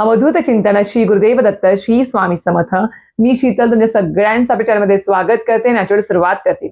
अवधूत चिंतन श्री गुरुदेव दत्त श्री स्वामी समर्थ. मी शीतल तुमच्या सगळ्यांचा प्रचारमध्ये स्वागत करते. नॅचरल सुरुवात करते.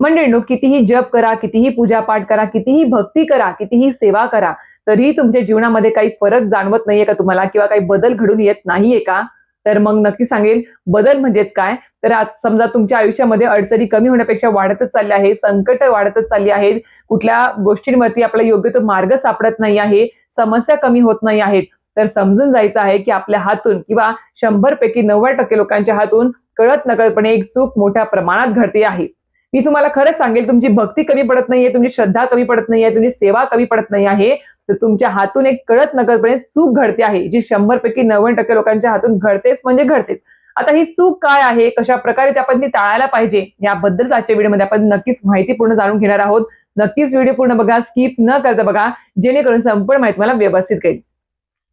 मंडळींनो कितीही जप करा कितीही पूजा पाठ करा कितीही भक्ती करा कितीही सेवा करा तरीही तुमच्या जीवनामध्ये काही फरक जाणवत नाहीये का तुम्हाला? किंवा काही बदल घडून येत नाहीये का? तर मग नक्की सांगेल बदल म्हणजेच काय? तर आज समजा तुमच्या आयुष्यामध्ये अडचणी कमी होण्यापेक्षा वाढतच चालल्या आहे संकट वाढतच चालली आहेत कुठल्या गोष्टींवरती आपला योग्य तो मार्ग सापडत नाही आहे समस्या कमी होत नाही आहेत तर समजून जायचं आहे की आपल्या हातून किंवा शंभर पैकी नव्वद टक्के लोकांच्या हातून कळत नकळतपणे एक चूक मोठ्या प्रमाणात घडते आहे. मी तुम्हाला खरंच सांगेल तुमची भक्ती कमी पडत नाहीये तुमची श्रद्धा कमी पडत नाहीये तुमची सेवा कमी पडत नाही आहे तर तुमच्या हातून एक कळत नकळतपणे चूक घडते आहे जी शंभर पैकी नव्वद टक्के लोकांच्या हातून घडतेच म्हणजे घडतेच. आता ही चूक काय आहे कशा प्रकारे ते आपण ती टाळायला पाहिजे याबद्दल आजच्या व्हिडिओमध्ये आपण नक्कीच माहिती पूर्ण जाणून घेणार आहोत. नक्कीच व्हिडिओ पूर्ण बघा स्किप न करता बघा जेणेकरून संपूर्ण माहिती मला व्यवस्थित कळेल.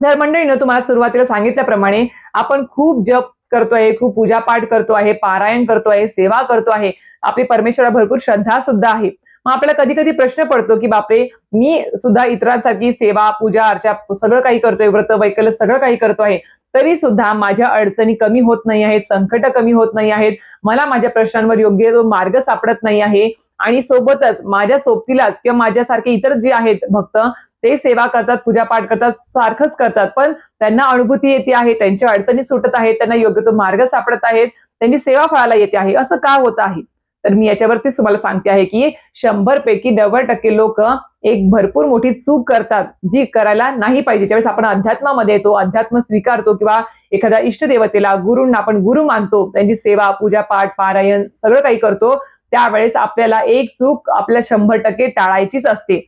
तर मंडळीनं तुम्हाला सुरुवातीला सांगितल्याप्रमाणे आपण खूप जप करतोय खूप पूजा पाठ करतो आहे पारायण करतो आहे सेवा करतो आहे आपली परमेश्वरा भरपूर श्रद्धा सुद्धा आहे. मग आपल्याला कधी कधी प्रश्न पडतो की बापरे मी सुद्धा इतरांसारखी सेवा पूजा अर्चा सगळं काही करतोय व्रत वैकल्य सगळं काही करतो आहे तरी सुद्धा माझ्या अडचणी कमी होत नाही आहेत संकट कमी होत नाही आहेत मला माझ्या प्रश्नांवर योग्य तो मार्ग सापडत नाही आहे आणि सोबतच माझ्या सोबतीलाच किंवा माझ्यासारखे इतर जे आहेत भक्त ते सेवा करतात पूजापाठ करतात सारखंच करतात. पण त्यांना अनुभूती येते आहे त्यांच्या अडचणी सुटत आहेत त्यांना योग्य तो मार्ग सापडत आहेत त्यांची सेवा फळाला येते आहे. असं का होत आहे? तर मी याच्यावरतीच तुम्हाला सांगते आहे की शंभर पैकी नव्वद टक्के लोक एक भरपूर मोठी चूक करतात जी करायला नाही पाहिजे. ज्यावेळेस आपण अध्यात्मामध्ये येतो अध्यात्म स्वीकारतो किंवा एखाद्या इष्टदेवतेला गुरूंना आपण गुरु मानतो त्यांची सेवा पूजा पाठ पारायण सगळं काही करतो त्यावेळेस आपल्याला एक चूक आपल्या शंभर टक्के टाळायचीच असते.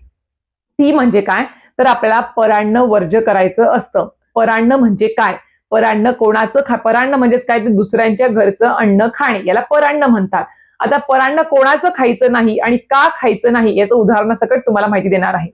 ती म्हणजे काय? तर आपल्याला परान्न वर्ज करायचं असतं. परान्न म्हणजे काय? परान्न कोणाचं खा परान्न म्हणजेच काय? ते दुसऱ्यांच्या घरचं अन्न खाणे. याला परान्न म्हणतात. आता परान्न कोणाचं खायचं नाही आणि का खायचं नाही याचं उदाहरणासकट तुम्हाला माहिती देणार आहे.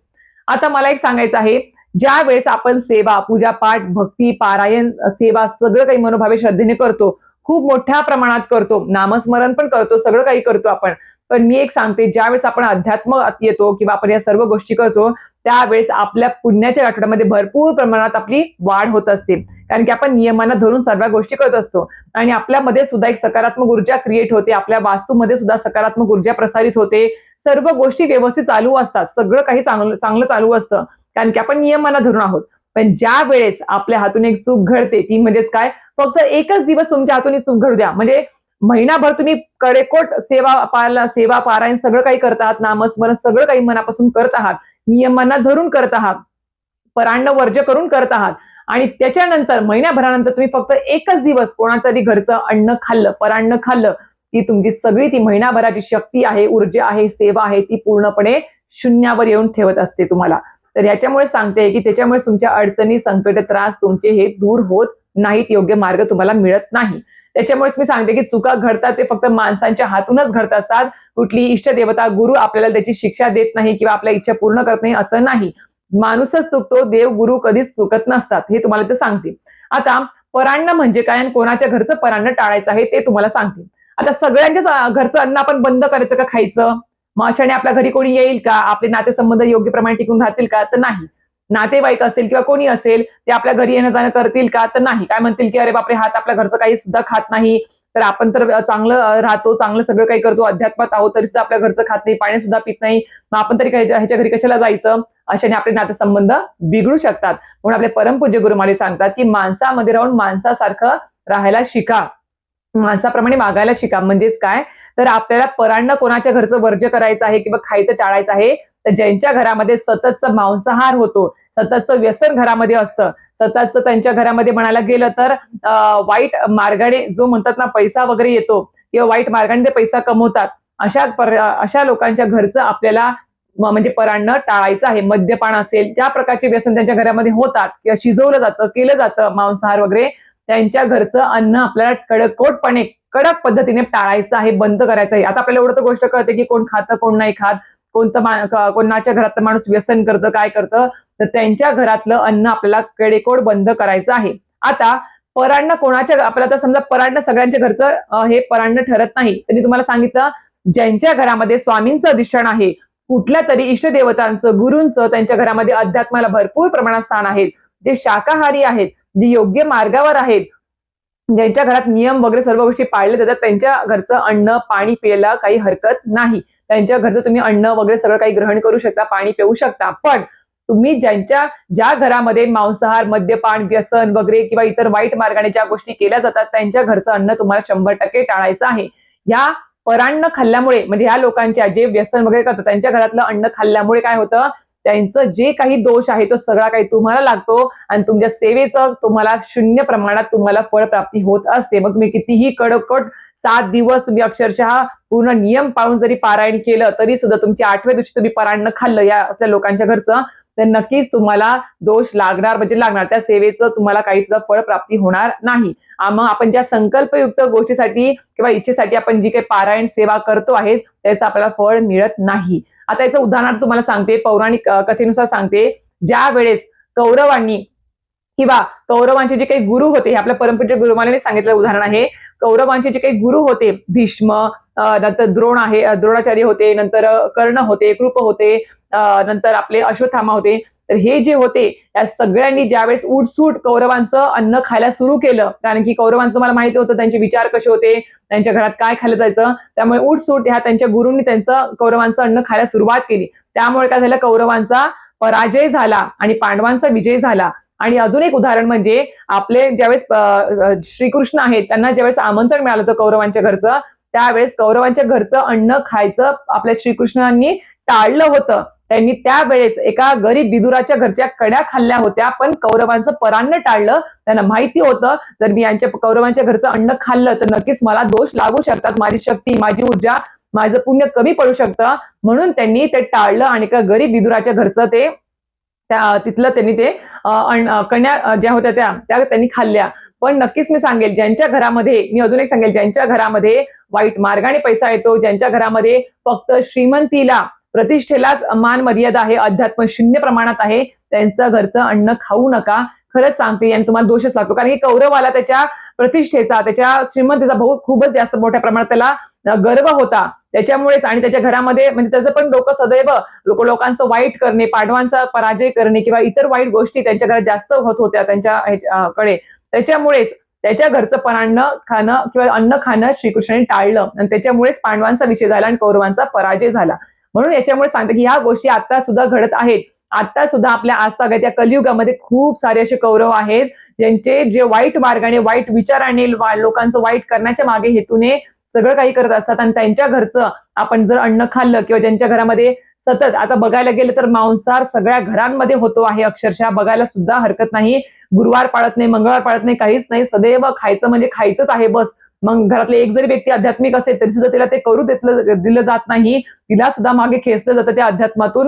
आता मला एक सांगायचं आहे. ज्या वेळेस आपण सेवा पूजा पाठ भक्ती पारायण सेवा सगळं काही मनोभावे श्रद्धेने करतो खूप मोठ्या प्रमाणात करतो नामस्मरण पण करतो सगळं काही करतो आपण पण मी एक सांगते ज्यावेळेस आपण अध्यात्म येतो किंवा आपण या सर्व गोष्टी करतो त्यावेळेस आपल्या पुण्याच्या आठवड्यामध्ये भरपूर प्रमाणात आपली वाढ होत असते. कारण की आपण नियमांना धरून सर्व गोष्टी करत असतो. आणि आपल्यामध्ये सुद्धा एक सकारात्मक ऊर्जा क्रिएट होते आपल्या वास्तूमध्ये सुद्धा सकारात्मक ऊर्जा प्रसारित होते. सर्व गोष्टी व्यवस्थित चालू असतात. सगळं काही चांगलं चांगलं चालू असतं. कारण की आपण नियमांना धरून आहोत. पण ज्या वेळेस आपल्या हातून एक चूक घडते ती म्हणजेच काय? फक्त एकच दिवस तुमच्या हातून एक चूक घडू द्या. म्हणजे महिनाभर तुम्ही कडेकोट सेवा पाला सेवा पारायण सगळं काही करतात नामस्मरण सगळं काही मनापासून करत आहात नियमांना धरून करत आहात परांड वर्ज करून करत आहात आणि त्याच्यानंतर महिन्याभरानंतर तुम्ही फक्त एकच दिवस कोणातरी घरचं अन्न खाल्लं परान्न खाल्लं ती तुमची सगळी ती महिनाभराची शक्ती आहे ऊर्जा आहे सेवा आहे ती पूर्णपणे शून्यावर येऊन ठेवत असते तुम्हाला. तर ह्याच्यामुळे सांगते की त्याच्यामुळे तुमच्या अडचणी संकट त्रास तुमचे हे दूर होत नाहीत योग्य मार्ग तुम्हाला मिळत नाही. त्याच्यामुळेच मी सांगते की चुका घडतात ते फक्त माणसांच्या हातूनच घडत असतात. कुठली इष्टदेवता गुरु आपल्याला त्याची शिक्षा देत नाही किंवा आपल्या इच्छा पूर्ण करत नाही असं नाही. माणूसच चुकतो देव गुरु कधीच चुकत नसतात हे तुम्हाला ते सांगते. आता परान्न म्हणजे काय आणि कोणाच्या घरचं परान्न टाळायचं आहे ते तुम्हाला सांगते. आता सगळ्यांच्याच घरचं अन्न आपण बंद करायचं का खायचं? मग अशाने आपल्या घरी कोणी येईल का? आपले नातेसंबंध योग्य प्रमाणे टिकून राहतील का? तर नाही. नातेवाईक असेल किंवा कोणी असेल ते आपल्या घरी येणं जाणं करतील का? तर नाही. काय म्हणतील की अरे बापरे हात आपल्या घरचं काही सुद्धा खात नाही. तर आपण तर चांगलं राहतो चांगलं सगळं काही करतो अध्यात्मात आहोत तरी सुद्धा आपल्या घरचं खात नाही पाणी सुद्धा पित नाही. मग आपण तरी ह्याच्या घरी कशाला जायचं? अशाने आपले नातेसंबंध बिघडू शकतात. म्हणून आपले परमपूज्य गुरुमाली सांगतात की माणसामध्ये राहून माणसासारखं राहायला शिका. माणसाप्रमाणे मागायला शिका. म्हणजेच काय? तर आपल्याला परांना कोणाच्या घरचं वर्ज करायचं आहे किंवा खायचं टाळायचं आहे तर ज्यांच्या घरामध्ये सततचा मांसाहार होतो सततचं व्यसन घरामध्ये असतं. सततचं त्यांच्या घरामध्ये म्हणायला गेलं तर वाईट मार्गाने जो म्हणतात ना पैसा वगैरे येतो किंवा वाईट मार्गाने ते पैसा कमवतात अशा अशा लोकांच्या घरचं आपल्याला म्हणजे परांना टाळायचं आहे. मद्यपान असेल ज्या प्रकारचे व्यसन त्यांच्या घरामध्ये होतात किंवा शिजवलं जातं केलं जातं मांसाहार वगैरे त्यांच्या घरचं अन्न आपल्याला कडकोटपणे कडक पद्धतीने टाळायचं आहे बंद करायचं आहे. आता आपल्याला एवढं तर गोष्ट कळते की कोण खातं कोण नाही खात कोणतं कोणाच्या घरात माणूस व्यसन करतं काय करतं? तर त्यांच्या घरातलं अन्न आपल्याला कडेकोड बंद करायचं आहे. आता परांना कोणाच्या आपल्याला तर समजा परांना सगळ्यांच्या घरचं हे परांना ठरत नाही. तर मी तुम्हाला सांगितलं ज्यांच्या घरामध्ये स्वामींचं अधिष्ठान आहे कुठल्या तरी इष्टदेवतांचं गुरूंचं त्यांच्या घरामध्ये अध्यात्माला भरपूर प्रमाणात स्थान आहेत. जे शाकाहारी आहेत जी योग्य मार्गावर आहेत ज्यांच्या घरात नियम वगैरे सर्व गोष्टी पाळल्या जातात त्यांच्या घरचं अन्न पाणी प्यायला काही हरकत नाही. त्यांच्या घरचं तुम्ही अन्न वगैरे सगळं काही ग्रहण करू शकता पाणी पिऊ शकता. पण तुम्ही ज्यांच्या ज्या घरामध्ये मांसाहार मद्यपान व्यसन वगैरे किंवा इतर वाईट मार्गाने ज्या गोष्टी केल्या जातात त्यांच्या घरचं अन्न तुम्हाला शंभर टक्के टाळायचं आहे. या परान्न खाल्ल्यामुळे म्हणजे ह्या लोकांच्या जे व्यसन वगैरे करतात त्यांच्या घरातलं अन्न खाल्ल्यामुळे काय होतं? त्यांचं जे काही दोष आहे तो सगळा काही तुम्हाला लागतो आणि तुमच्या सेवेचं तुम्हाला शून्य प्रमाणात तुम्हाला फळप्राप्ती होत असते. मग तुम्ही कितीही कडकट सात दिवस तुम्ही अक्षरशः पूर्ण नियम पाळून जरी पारायण केलं तरी सुद्धा तुमची आठव्या दिवशी तुम्ही परायण खाल्लं या असल्या लोकांच्या घरचं तर नक्कीच तुम्हाला दोष लागणार म्हणजे लागणार. त्या सेवेचं तुम्हाला काही सुद्धा फळ प्राप्ती होणार नाही. मग आपण ज्या संकल्पयुक्त गोष्टीसाठी किंवा इच्छेसाठी आपण जी काही पारायण सेवा करतो आहे त्याचं आपल्याला फळ मिळत नाही. आता याचं उदाहरणार्थ तुम्हाला सांगते पौराणिक कथेनुसार सांगते. ज्या वेळेस कौरवांनी किंवा कौरवांचे जे काही गुरु होते हे आपल्या परमपूज्य गुरुमाने सांगितलेलं उदाहरण आहे. कौरवांचे जे काही गुरु होते भीष्म नंतर द्रोण आहे द्रोणाचार्य होते नंतर कर्ण होते कृप होते नंतर आपले अश्वत्थामा होते. तर हे जे होते त्या सगळ्यांनी ज्यावेळेस उठसूट कौरवांचं अन्न खायला सुरू केलं कारण की कौरवांचं मला माहिती होतं त्यांचे विचार कसे होते त्यांच्या घरात काय खायला जायचं त्यामुळे उठसूट ह्या त्यांच्या गुरूंनी त्यांचं कौरवांचं अन्न खायला सुरुवात केली. त्यामुळे काय झालं कौरवांचा पराजय झाला आणि पांडवांचा विजय झाला. आणि अजून एक उदाहरण म्हणजे आपले ज्यावेळेस श्रीकृष्ण आहेत त्यांना ज्यावेळेस आमंत्रण मिळालं होतं कौरवांच्या घरचं त्यावेळेस कौरवांच्या घरचं अन्न खायचं आपल्या श्रीकृष्णांनी टाळलं होतं. त्यांनी त्यावेळेस एका गरीब बिदुराच्या घरच्या कड्या खाल्ल्या होत्या पण कौरवांचं परान्न टाळलं. त्यांना माहिती होतं जर मी यांच्या कौरवांच्या घरचं अन्न खाल्लं तर नक्कीच मला दोष लागू शकतात. माझी शक्ती माझी ऊर्जा माझं पुण्य कमी पडू शकतं. म्हणून त्यांनी ते टाळलं आणि एका गरीब विदुराच्या घरचं ते त्या तिथलं त्यांनी ते अन्न- कन्या ज्या होत्या त्या त्या त्यांनी खाल्ल्या. पण नक्कीच मी सांगेल ज्यांच्या घरामध्ये मी अजून एक सांगेल ज्यांच्या घरामध्ये वाईट मार्गाने पैसा येतो. ज्यांच्या घरामध्ये फक्त श्रीमंतीला प्रतिष्ठेलाच मान मर्यादा आहे अध्यात्म शून्य प्रमाणात आहे त्यांचं घरचं अन्न खाऊ नका. खरंच सांगते आणि तुम्हाला दोषच लागतो. कारण की कौरवाला त्याच्या प्रतिष्ठेचा त्याच्या श्रीमंतीचा भाऊ खूपच जास्त मोठ्या प्रमाणात त्याला गर्व होता. त्याच्यामुळेच आणि त्याच्या घरामध्ये म्हणजे त्याचं पण डोकं सदैव लोक लोकांचं वाईट करणे पाडवांचा पराजय करणे किंवा इतर वाईट गोष्टी त्यांच्या घरात जास्त होत होत्या त्यांच्या कडे. त्याच्यामुळेच त्याच्या घरचं पण अन्न खाणं किंवा अन्न खाणं श्रीकृष्णाने टाळलं. आणि त्याच्यामुळेच पांडवांचा विजय झाला आणि कौरवांचा पराजय झाला. म्हणून याच्यामुळे सांगते की ह्या गोष्टी आता सुद्धा घडत आहेत. आता सुद्धा आपल्या आजतागत या कलियुगामध्ये खूप सारे असे कौरव आहेत ज्यांचे जे वाईट मार्गाने वाईट विचाराने लोकांचं वाईट करण्याच्या मागे हेतूने सगळं काही करत असतात. आणि त्यांच्या घरचं आपण जर अन्न खाल्लं किंवा ज्यांच्या घरामध्ये सतत आता बघायला गेलं तर मांसाहार सगळ्या घरांमध्ये होतो आहे अक्षरशः. बघायला सुद्धा हरकत नाही. गुरुवार पाळत नाही मंगळवार पाळत नाही काहीच नाही सदैव खायचं म्हणजे खायचंच आहे बस. मग घरातले एक जरी व्यक्ती आध्यात्मिक असेल तरी सुद्धा तिला ते करू देतलं दिलं जात नाही. तिला सुद्धा मागे खेचलं जातं त्या अध्यात्मातून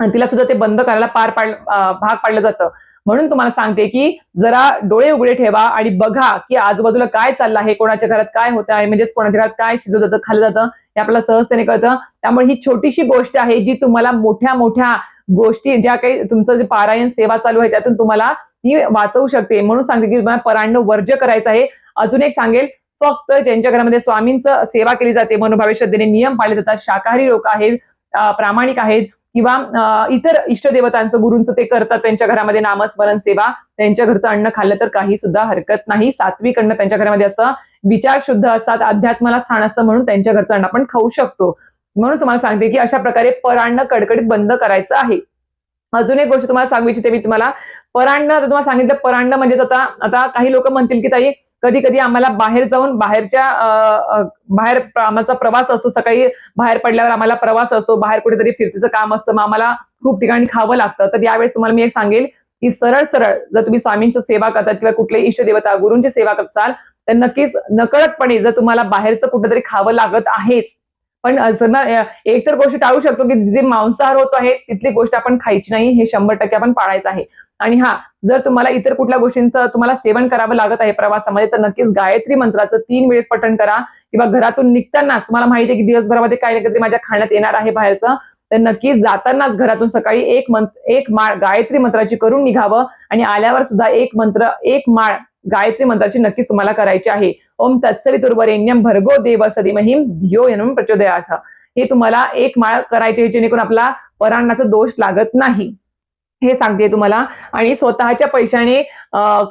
आणि तिला सुद्धा ते बंद करायला पार पाड भाग पाडलं जातं. म्हणून तुम्हाला सांगते की जरा डोळे उघडे ठेवा आणि बघा की आजूबाजूला काय चाललं आहे कोणाच्या घरात काय होत आहे म्हणजेच कोणाच्या घरात काय शिजवलं जातं खाल्लं जातं हे आपल्याला सहजतेने कळतं. त्यामुळे ही छोटीशी गोष्ट आहे जी तुम्हाला मोठ्या मोठ्या गोष्टी ज्या काही तुमचं जे पारायण सेवा चालू आहे त्यातून तुम्हाला ती वाचवू शकते म्हणून सांगते की तुम्हाला परांड वर्ज्य करायचं आहे. अजून एक सांगेल फक्त ज्यांच्या घरामध्ये स्वामींचं सेवा केली जाते मनोभावे श्रद्धेने नियम पाळले जातात शाकाहारी लोक आहेत प्रामाणिक आहेत किंवा अं, इतर इष्टदेवतांचं गुरूंचं ते करतात त्यांच्या घरामध्ये नामस्मरण सेवा त्यांच्या घरचं अन्न खाल्लं तर काही सुद्धा हरकत नाही. सात्विक अन्न त्यांच्या घरामध्ये असतं विचार शुद्ध असतात अध्यात्माला स्थान असतं म्हणून त्यांच्या घरचं अन्न आपण खाऊ शकतो. म्हणून तुम्हाला सांगते की अशा प्रकारे परान्न कडकडीत बंद करायचं आहे. अजून एक गोष्ट तुम्हाला सांगू इच्छिते मी तुम्हाला परान्न आता तुम्हाला सांगितलं परांडण म्हणजेच आता आता काही लोक म्हणतील की ताई कधी कधी आम्हाला बाहेर जाऊन बाहेरच्या बाहेर आमचा प्रवास असतो सकाळी बाहेर पडल्यावर आम्हाला प्रवास असतो बाहेर कुठेतरी फिरतीचं काम असतं मग आम्हाला खूप ठिकाणी खावं लागतं. तर यावेळेस तुम्हाला मी एक सांगेल की सरळ सरळ जर तुम्ही स्वामींची सेवा करतात किंवा कुठल्याही इष्टदेवता गुरूंची सेवा करत असाल तर नक्कीच नकळतपणे जर तुम्हाला बाहेरचं कुठेतरी खावं लागत आहेच. पण एक तर गोष्ट टाळू शकतो की जे मांसाहार होतो आहे तिथली गोष्ट आपण खायची नाही हे शंभर टक्के आपण पाळायचं आहे. आणि हा जर तुम्हाला इतर कुठल्या गोष्टींचं तुम्हाला सेवन करावं लागत आहे प्रवासामध्ये तर नक्कीच गायत्री मंत्राचं तीन वेळेस पठण करा. किंवा घरातून निघतानाच तुम्हाला माहिती आहे की दिवसभरामध्ये काय ना काहीतरी माझ्या खाण्यात येणार आहे बाहेरचं तर नक्कीच जातानाच घरातून सकाळी एक मंत्र एक माळ गायत्री मंत्राची करून निघावं. आणि आल्यावर सुद्धा एक मंत्र एक माळ गायत्री मंत्राची नक्कीच तुम्हाला करायची आहे. ओम तत्सवितुर्वरेण्यम भर्गो देव सदिमहिम धियो यनम प्रचोदयाथ हे तुम्हाला एक माळ करायची जेणेकरून आपला परांणाचा दोष लागत नाही. हे सांगते तुम्हाला. आणि स्वतःच्या पैशाने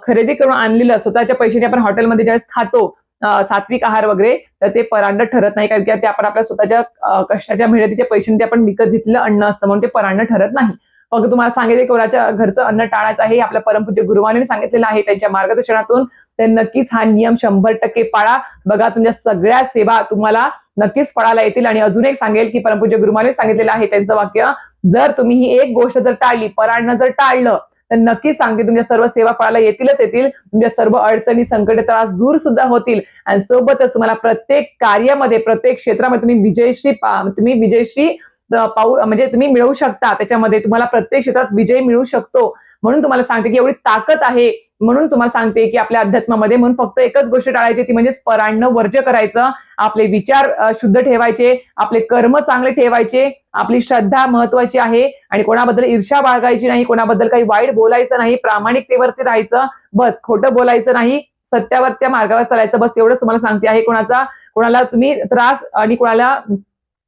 खरेदी करून आणलेलं स्वतःच्या पैशाने आपण हॉटेलमध्ये ज्यावेळेस खातो सात्विक आहार वगैरे तर ते परांड ठरत नाही. कारण की ते आपण आपल्या स्वतःच्या कष्टाच्या मेहनतीच्या पैशाने ते आपण विकत घेतलेलं अन्न असतं म्हणून ते परांड ठरत नाही. फक्त तुम्हाला सांगितले कोणाच्या घरचं अन्न टाळायचं आहे आपल्या परमपूज्य गुरुवाने सांगितलेलं आहे. त्यांच्या मार्गदर्शनातून तर नक्कीच हा नियम शंभर टक्के पाळा. बघा तुमच्या सगळ्या सेवा तुम्हाला नक्कीच फळाला येतील. आणि अजून एक सांगेल की परमपूज्य गुरुमाने सांगितलेलं आहे त्यांचं वाक्य जर तुम्ही ही एक गोष्ट जर टाळली पराडणं जर टाळलं तर नक्कीच सांगते तुमच्या सर्व सेवा फळाला येतीलच येतील. तुमच्या सर्व अडचणी संकट त्रास दूर सुद्धा होतील. आणि सोबतच तुम्हाला प्रत्येक कार्यामध्ये प्रत्येक क्षेत्रामध्ये तुम्ही विजयश्री पा- तुम्ही विजयश्री पाऊ म्हणजे तुम्ही मिळवू शकता. त्याच्यामध्ये तुम्हाला प्रत्येक क्षेत्रात विजय मिळू शकतो. म्हणून तुम्हाला सांगते की एवढी ताकद आहे. म्हणून तुम्हाला सांगते की आपल्या अध्यात्मामध्ये म्हणून फक्त एकच गोष्ट टाळायची ती म्हणजे परांडणं वर्ज्य करायचं आपले विचार शुद्ध ठेवायचे आपले कर्म चांगले ठेवायचे आपली श्रद्धा महत्वाची आहे आणि कोणाबद्दल ईर्षा बाळगायची नाही कोणाबद्दल काही वाईट बोलायचं नाही प्रामाणिकतेवरती राहायचं बस खोटं बोलायचं नाही सत्यावरच्या मार्गावर चालायचं बस एवढंच तुम्हाला सांगते आहे कोणाचा कोणाला तुम्ही त्रास आणि कोणाला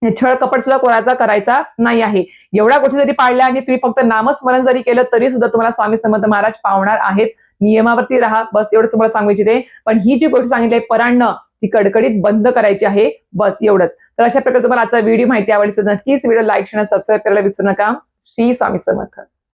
छळ कपट सुद्धा कोणाचा करायचा नाही आहे. एवढ्या गोष्टी जरी पाळल्या आणि तुम्ही फक्त नामस्मरण जरी केलं तरी सुद्धा तुम्हाला स्वामी समर्थ महाराज पावणार आहेत. नियमावरती राहा. बस एवढंच तुम्हाला सांगायची ते पण ही जी गोष्ट सांगितली आहे परांना ती कडकडीत बंद करायची आहे. बस एवढंच. तर अशा प्रकारे तुम्हाला आजचा व्हिडिओ माहिती आवडली तर नक्कीच व्हिडिओ लाईक शेअर सबस्क्राईब करायला विसरू नका. श्री स्वामी समर्थ.